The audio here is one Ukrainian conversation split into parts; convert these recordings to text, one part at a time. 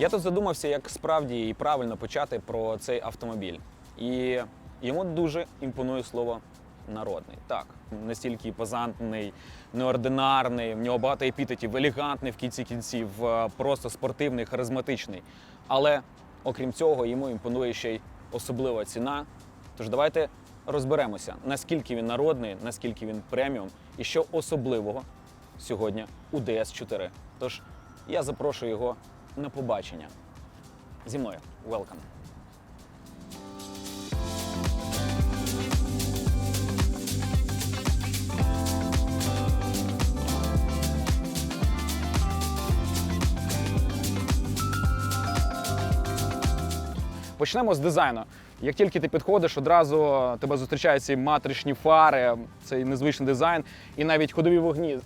Я тут задумався, як справді і правильно почати про цей автомобіль. І йому дуже імпонує слово народний. Так, настільки позантний, неординарний, в нього багато епітетів, елегантний в кінці кінців, е, просто спортивний, харизматичний. Але окрім цього, йому імпонує ще й особлива ціна. Тож давайте розберемося, наскільки він народний, наскільки він преміум і що особливого сьогодні у DS4. Тож я запрошую його на побачення. Зі мною. Welcome. Почнемо з дизайну. Як тільки ти підходиш, одразу тебе зустрічають ці матричні фари, цей незвичний дизайн і навіть ходові вогні.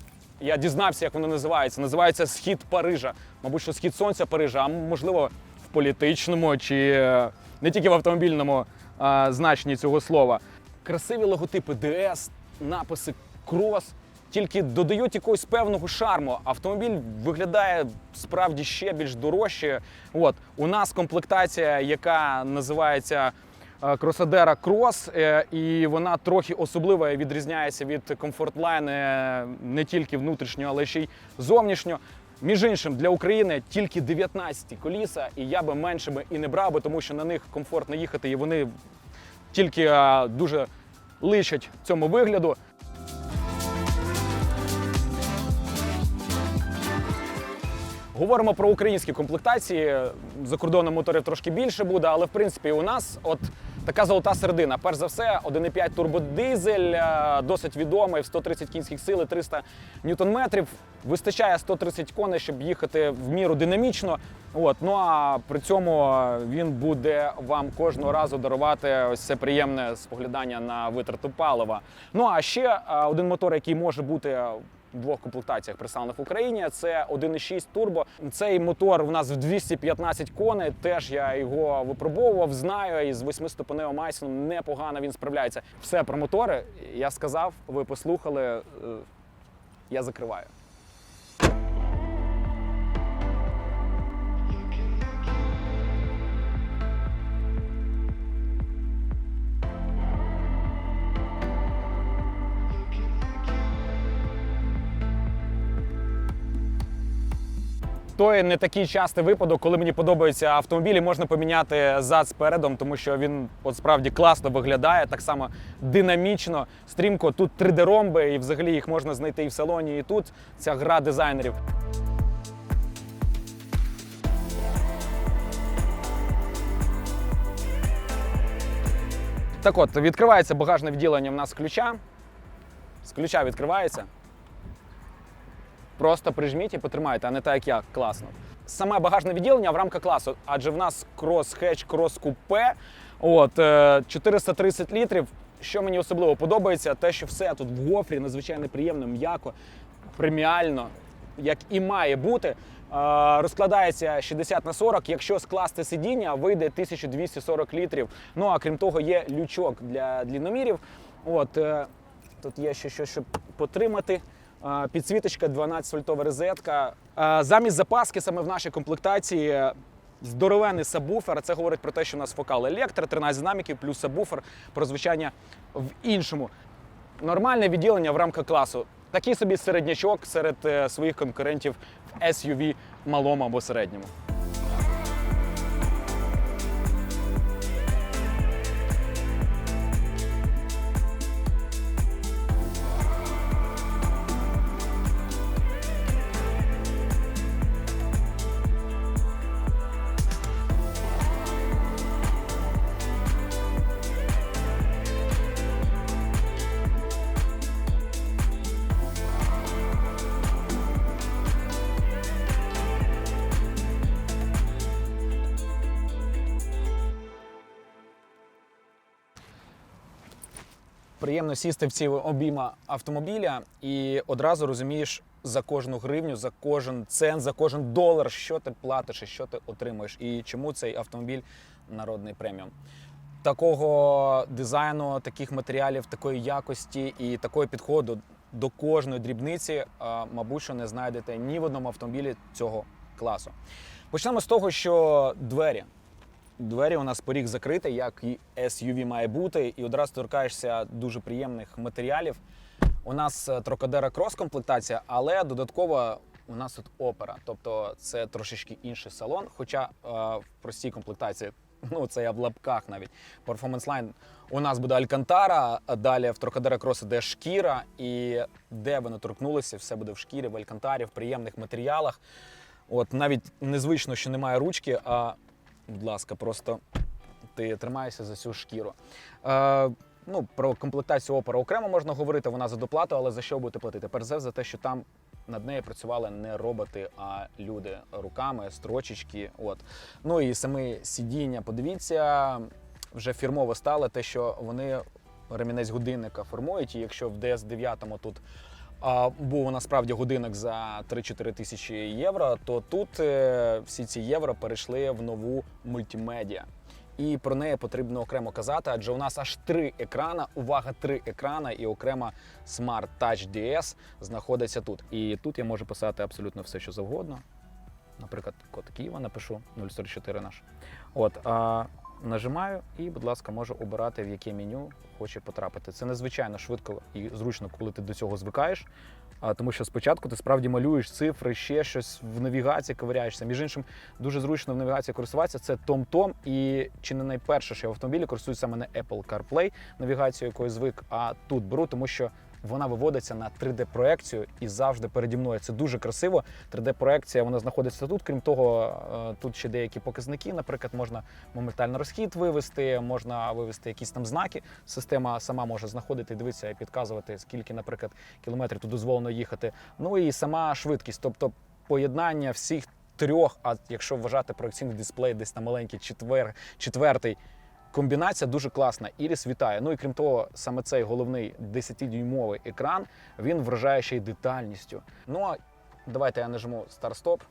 Я дізнався, як воно називається. Називається Схід Парижа. Мабуть, що схід сонця Парижа, а можливо, в політичному чи е, не тільки в автомобільному е, значенні цього слова. Красиві логотипи DS, написи крос. Тільки додають якогось певного шарму. Автомобіль виглядає справді ще більш дорожче. От у нас комплектація, яка називається Кросадера Крос, е, і вона трохи особлива і відрізняється від Comfortline е, не тільки внутрішньо, але ще й зовнішньо. Між іншим, для України тільки 19 коліса, і я би меншими і не брав би, тому що на них комфортно їхати, і вони тільки е, дуже личать цьому вигляду. Говоримо про українські комплектації. За кордоном моторів трошки більше буде, але в принципі у нас от така золота середина. Перш за все, 1,5 турбодизель, е, досить відомий в 130 кінських сил, і 300 ньютон-метрів. Вистачає 130 коней, щоб їхати в міру динамічно. От ну а при цьому він буде вам кожного разу дарувати ось це приємне споглядання на витрату палива. Ну а ще е, один мотор, який може бути двох комплектаціях представлених в Україні. Це 1,6 турбо. Цей мотор в нас в 215 коней. Теж я його випробовував, знаю. І з 8-ступеневим Айсоном непогано він справляється. Все про мотори. Я сказав, ви послухали. е, Я закриваю. Той не такий частий випадок, коли мені подобаються автомобілі, можна поміняти зад з передом, тому що він от справді класно виглядає, так само динамічно, стрімко. Тут 3D-ромби, і взагалі їх можна знайти і в салоні, і тут. Ця гра дизайнерів. Так от, відкривається багажне відділення в нас ключа. З ключа відкривається. Просто прижміть і потримайте, а не так, як я класно. Саме багажне відділення в рамках класу, адже в нас крос-хетч, крос-купе. От, е, 430 літрів. Що мені особливо подобається, те, що все тут в гофрі надзвичайно приємно, м'яко, преміально, як і має бути. Е, Розкладається 60 на 40. Якщо скласти сидіння, вийде 1240 літрів. Ну а крім того, є лючок для длінномірів. От, е, тут є ще щось, щоб потримати. Підсвіточка, 12-вольтова розетка. Е, Замість запаски саме в нашій комплектації Здоровений сабвуфер. Це говорить про те, що у нас фокал електро, 13 динаміків, плюс сабвуфер про звучання в іншому. Нормальне відділення в рамках класу. Такий собі середнячок серед е, своїх конкурентів в SUV малому або середньому. Приємно сісти в ці обійма автомобіля і одразу розумієш за кожну гривню, за кожен цент, за кожен долар, що ти платиш і що ти отримуєш, і чому цей автомобіль народний преміум. Такого дизайну, таких матеріалів, такої якості і такого підходу до кожної дрібниці, мабуть, що не знайдете ні в одному автомобілі цього класу. Почнемо з того, що двері. Двері у нас поріг закритий, як і SUV має бути, і одразу торкаєшся дуже приємних матеріалів. У нас Trocadero Cross комплектація, але додатково у нас тут опера. Тобто це трошечки інший салон. Хоча е, в простій комплектації, ну це я в лапках навіть. Performance Line у нас буде Алькантара, а далі в Trocadero Cross іде шкіра, і де ви не торкнулися, все буде в шкірі, в Алькантарі, в приємних матеріалах. От навіть незвично, що немає ручки, а будь ласка, просто ти тримаєшся за цю шкіру. Е, ну, про комплектацію опера окремо можна говорити, вона за доплату, але за що будете платити? Перш за все, за те, що там над нею працювали не роботи, а люди руками, строчечки. От. Ну і саме сидіння, подивіться, вже фірмово стало те, що вони ремінець годинника формують, і якщо в DS9 тут а, був насправді годинник за 3-4 тисячі євро, то тут е, всі ці євро перейшли в нову мультимедіа. І про неї потрібно окремо казати, адже у нас аж три екрана. Увага, три екрана, і окрема Smart Touch DS знаходиться тут. І тут я можу писати абсолютно все, що завгодно. Наприклад, код Києва напишу 044 наш. От, а, нажимаю і, будь ласка, можу обирати, в яке меню хоче потрапити. Це надзвичайно швидко і зручно, коли ти до цього звикаєш. Тому що спочатку ти справді малюєш цифри, ще щось в навігації ковиряєшся. Між іншим, дуже зручно в навігації користуватися. Це TomTom. І чи не найперше, що я в автомобілі користуюсь саме не Apple CarPlay навігацією, якою звик, а тут беру, тому що вона виводиться на 3D-проекцію і завжди переді мною. Це дуже красиво. 3D-проекція вона знаходиться тут. Крім того, е, тут ще деякі показники. Наприклад, можна моментально розхід вивести, можна вивести якісь там знаки. Система сама може знаходити, дивитися і підказувати, скільки, наприклад, кілометрів тут дозволено їхати. Ну і сама швидкість, тобто поєднання всіх трьох, а якщо вважати проекційний дисплей, десь на маленький четвер, четвертий. Комбінація дуже класна. Іріс вітає. Ну і крім того, саме цей головний 10-дюймовий екран він вражає ще й детальністю. Ну а давайте я нажму старт-стоп,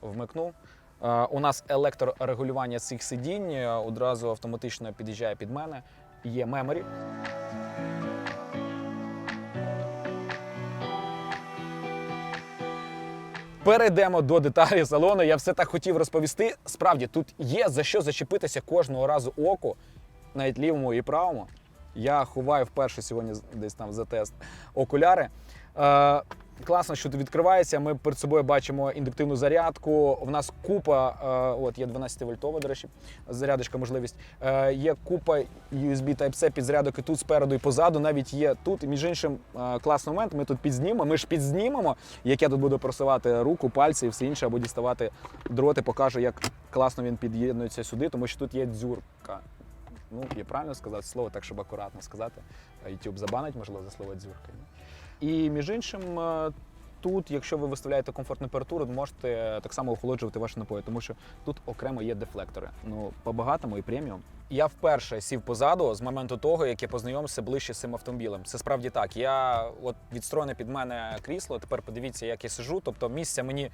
вмикну. Е, у нас електрорегулювання цих сидінь е, одразу автоматично під'їжджає під мене. Є меморі. Перейдемо до деталі салону. Я все так хотів розповісти. Справді, тут є за що зачепитися кожного разу оку, навіть лівому і правому. Я ховаю вперше сьогодні десь там за тест окуляри. Е, класно, що відкривається. Ми перед собою бачимо індуктивну зарядку. В нас купа, е, от є 12 вольтова, до речі, зарядочка можливість. Е, є купа USB Type-C підзарядок і тут спереду і позаду. Навіть є тут. Між іншим, е, класний момент. Ми тут підзнімемо. Ми ж підзнімемо, як я тут буду просувати руку, пальці і все інше, або діставати дроти, покажу, як класно він під'єднується сюди, тому що тут є дзюрка. Ну, я правильно сказав слово, так щоб акуратно сказати. YouTube забанить, можливо, за слово дзюрка. І між іншим, е, тут, якщо ви виставляєте комфортну температуру, можете так само охолоджувати ваші напої, тому що тут окремо є дефлектори. Ну, по-багатому і преміум. Я вперше сів позаду з моменту того, як я познайомився ближче з цим автомобілем. Це справді так. Я от відстроєне під мене крісло. Тепер подивіться, як я сижу. Тобто місця мені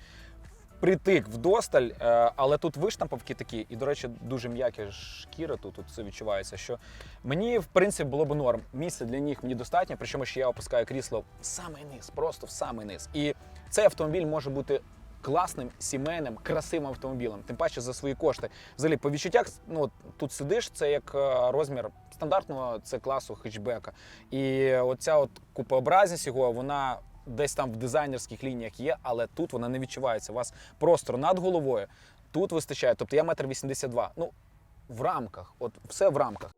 притик вдосталь, е, але тут виштампавки такі, і, до речі, дуже м'які шкіра тут, тут це відчувається. Що мені, в принципі, було б норм. Місця для ніг мені достатньо, причому що я опускаю крісло в самий низ, просто в самий низ. І цей автомобіль може бути. Класним, сімейним, красивим автомобілем, тим паче за свої кошти. Взагалі, по відчуттях, ну тут сидиш, це як е, розмір стандартного це класу хетчбека. І оця от купообразність його, вона десь там в дизайнерських лініях є, але тут вона не відчувається. У вас простор над головою, тут вистачає. Тобто я метр вісімдесят два. Ну, в рамках, от все в рамках.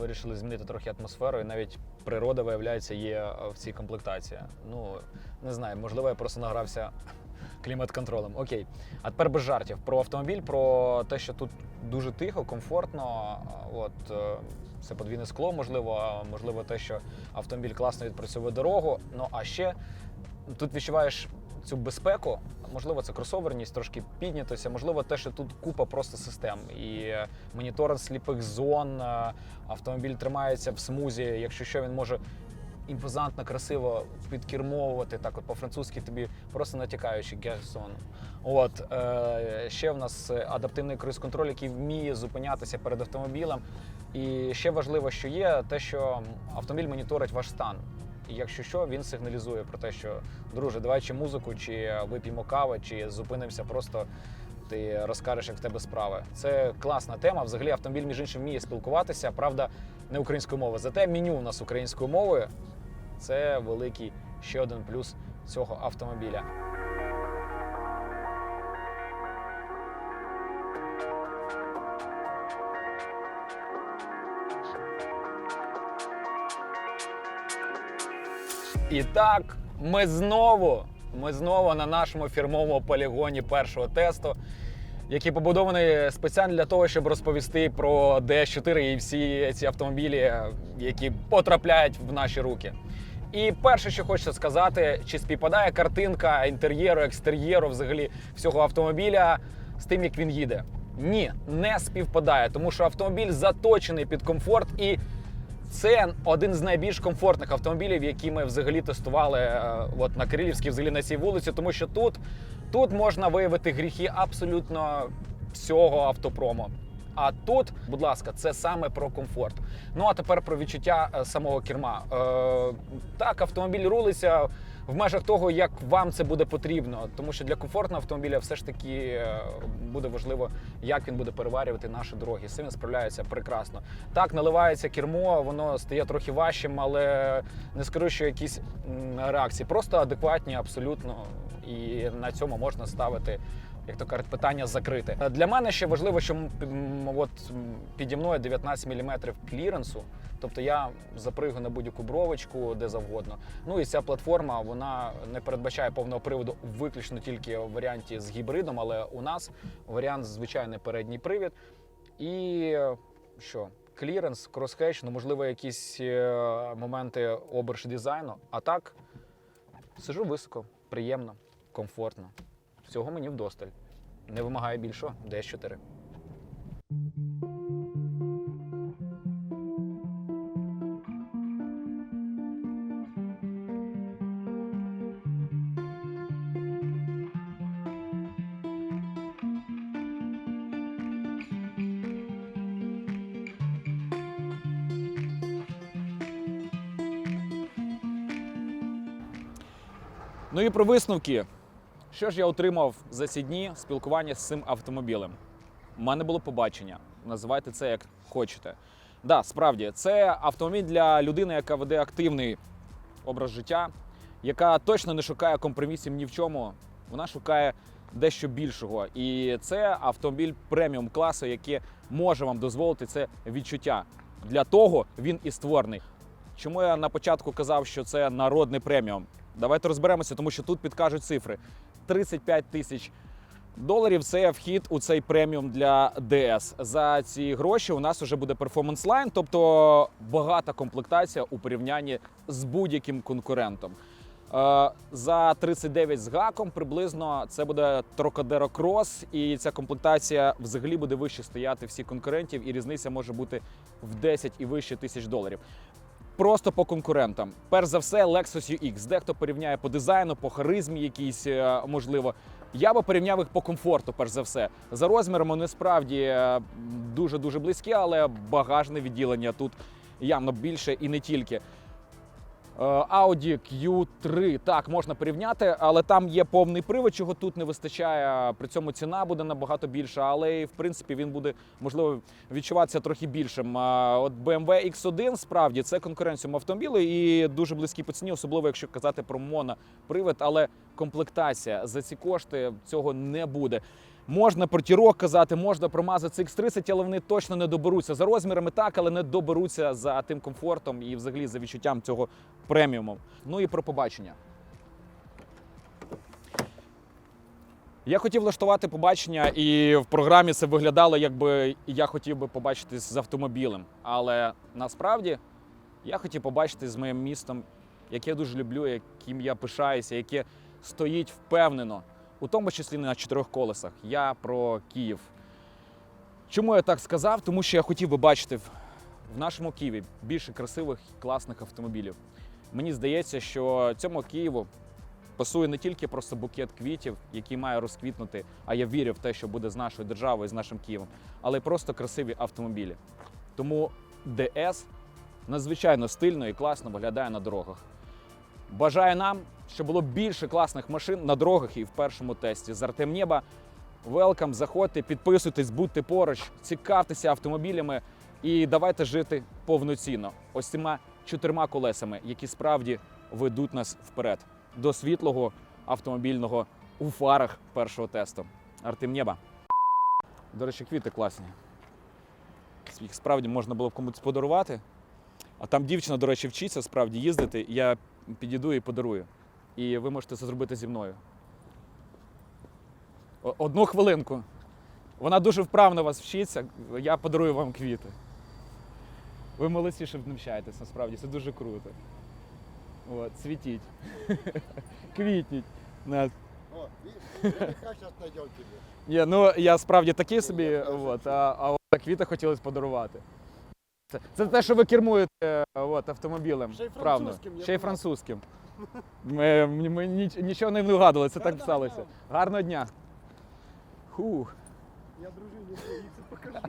Вирішили змінити трохи атмосферу, і навіть природа, виявляється, є е, в цій комплектації. Ну, не знаю, можливо, я просто награвся клімат-контролем. Окей. А тепер без жартів про автомобіль, про те, що тут дуже тихо, комфортно. От е, це подвійне скло, можливо, можливо, те, що автомобіль класно відпрацьовує дорогу. Ну а ще тут відчуваєш цю безпеку. Можливо, це кросоверність, трошки піднятося. Можливо, те, що тут купа просто систем. І е, моніторинг сліпих зон, е, автомобіль тримається в смузі. Якщо що, він може імпозантно, красиво підкермовувати, так от по-французьки тобі просто натякаючи герсон. От е, ще в нас адаптивний круїз-контроль, який вміє зупинятися перед автомобілем. І ще важливо, що є те, що автомобіль моніторить ваш стан. І якщо що, він сигналізує про те, що друже, давай чи музику, чи вип'ємо кави, чи зупинимося, просто ти розкажеш, як в тебе справи. Це класна тема. Взагалі автомобіль, між іншим, вміє спілкуватися. Правда, не українською мовою. Зате меню у нас українською мовою. Це великий ще один плюс цього автомобіля. І так, ми знову, ми знову на нашому фірмовому полігоні першого тесту, який побудований спеціально для того, щоб розповісти про DS4 і всі ці автомобілі, які потрапляють в наші руки. І перше, що хочеться сказати, чи співпадає картинка інтер'єру, екстер'єру, взагалі всього автомобіля з тим, як він їде. Ні, не співпадає, тому що автомобіль заточений під комфорт і це один з найбільш комфортних автомобілів, які ми взагалі тестували е, от на Кирилівській, взагалі на цій вулиці, тому що тут, тут можна виявити гріхи абсолютно всього автопрому. А тут, будь ласка, це саме про комфорт. Ну а тепер про відчуття е, самого керма. Е, так, автомобіль рулиться в межах того, як вам це буде потрібно. Тому що для комфортного автомобіля все ж таки е, буде важливо, як він буде переварювати наші дороги. З цим він справляється прекрасно. Так, наливається кермо, воно стає трохи важчим, але не скажу, що якісь реакції. Просто адекватні, абсолютно. І на цьому можна ставити як то кажуть, питання закрите. Е, Для мене ще важливо, що от піді мною 19 мм кліренсу. Тобто я запригаю на будь-яку бровочку, де завгодно. Ну і ця платформа вона не передбачає повного приводу виключно тільки в варіанті з гібридом, але у нас варіант звичайний передній привід. І е, що? Кліренс, кросхедж, ну можливо, якісь е, моменти оберж дизайну. А так сижу високо, приємно, комфортно. Всього мені вдосталь. Не вимагає більшого, DS4. Ну і про висновки. Що ж я отримав за ці дні спілкування з цим автомобілем? У мене було побачення. Називайте це як хочете. Да, справді, це автомобіль для людини, яка веде активний образ життя, яка точно не шукає компромісів ні в чому. Вона шукає дещо більшого. І це автомобіль преміум класу, який може вам дозволити це відчуття. Для того він і створений. Чому я на початку казав, що це народний преміум? Давайте розберемося, тому що тут підкажуть цифри. 35 тисяч доларів це вхід у цей преміум для DS. За ці гроші у нас вже буде перформанс лайн, тобто багата комплектація у порівнянні з будь-яким конкурентом. Е, За 39 з гаком приблизно це буде Trocadero Cross, і ця комплектація взагалі буде вище стояти всіх конкурентів, і різниця може бути в 10 і вище тисяч доларів. Просто по конкурентам. Перш за все, Lexus UX. Дехто порівняє по дизайну, по харизмі якійсь, е, можливо. Я би порівняв їх по комфорту, перш за все. За розміром вони справді е, дуже-дуже близькі, але багажне відділення тут явно більше і не тільки. Е, Audi Q3 так можна порівняти, але там є повний привод, чого тут не вистачає. При цьому ціна буде набагато більша, але і, в принципі він буде можливо відчуватися трохи більшим. От BMW X1 справді це конкуренціум автомобілі і дуже близькі по ціні, особливо якщо казати про монопривід, але комплектація за ці кошти цього не буде. Можна про тірок казати, можна про Mazda CX-30, але вони точно не доберуться за розмірами, так, але не доберуться за тим комфортом і взагалі за відчуттям цього преміуму. Ну і про побачення. Я хотів влаштувати побачення, і в програмі це виглядало, якби я хотів би побачитись з автомобілем. Але насправді я хотів побачитись з моїм містом, яке я дуже люблю, яким я пишаюся, яке стоїть впевнено, у тому числі на чотирьох колесах. Я про Київ. Чому я так сказав? Тому що я хотів би бачити в, нашому Києві більше красивих і класних автомобілів. Мені здається, що цьому Києву пасує не тільки просто букет квітів, який має розквітнути, а я вірю в те, що буде з нашою державою, з нашим Києвом, але й просто красиві автомобілі. Тому ДС надзвичайно стильно і класно виглядає на дорогах. Бажаю нам, щоб було більше класних машин на дорогах і в першому тесті. З Артем Нєба. Велкам, заходьте, підписуйтесь, будьте поруч, цікавтеся автомобілями і давайте жити повноцінно. Ось цими чотирма колесами, які справді ведуть нас вперед до світлого автомобільного у фарах першого тесту. Артем Нєба. До речі, квіти класні. Їх справді можна було б комусь подарувати. А там дівчина, до речі, вчиться справді їздити. Я підійду і подарую. І ви можете це зробити зі мною. Одну хвилинку. Вона дуже вправно вас вчиться. Я подарую вам квіти. Ви молодці, що навчаєтесь, насправді, це дуже круто. От, цвітіть. Квітніть. О, тебе. Ні, ну я справді такий собі, от, а, а от квіти хотілося подарувати. Це, це те, що ви кермуєте от, автомобілем. Ще й французьким, я Ще й французьким. Ми, ми ніч- нічого не вигадували, це так писалося. сталося. Гарного дня. Фух. Я дружині, це покажу.